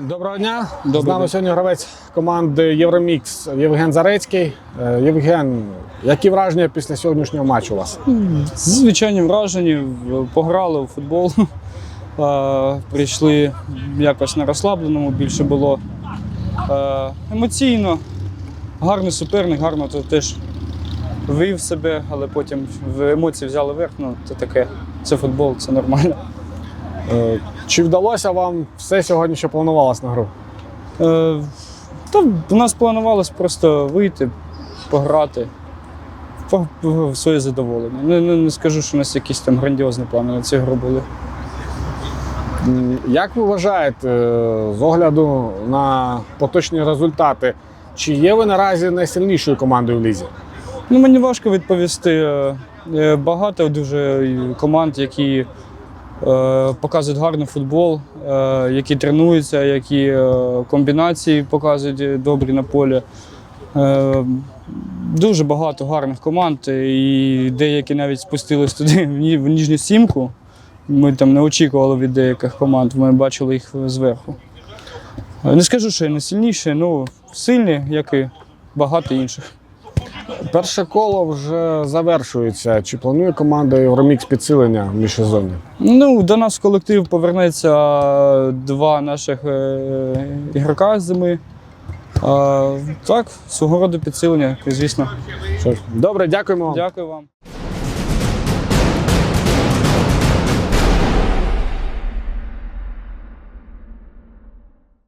Доброго дня. З нами дня. сьогодні гравець команди Євромікс Євген Зарецький. Е, Євген, які враження після сьогоднішнього матчу у вас? Звичайні вражені, в- пограли у футбол. Е, Прийшли якось на розслабленому, більше було е, емоційно. Гарний суперник, гарно то теж вивів себе, але потім емоції взяли верх. Ну, це таке, це футбол, це нормально. Е, Чи вдалося вам все сьогодні, що планувалось на гру? Е, Та у нас планувалось просто вийти, пограти по- в своє задоволення. Не, не, не скажу, що у нас якісь там грандіозні плани на цю гру були. Як ви вважаєте, е, з огляду на поточні результати, чи є ви наразі найсильнішою командою в лізі? Ну, мені важко відповісти. Багато дуже команд, які показують гарний футбол, е, які тренуються, які е, комбінації показують е, добрі на полі. Е, Дуже багато гарних команд, і деякі навіть спустились туди в ні- ніжню сімку. Ми там не очікували від деяких команд, ми бачили їх зверху. Е, Не скажу, що я не сильніший, ну сильні, як і багато інших. Перше коло вже завершується. Чи планує команда Євромікс підсилення в міжсезоні? Ну, до нас в колектив повернеться два наших е, ігрока з зими. А, так, свого роду підсилення, звісно. Добре, дякуємо. вам. Дякую вам.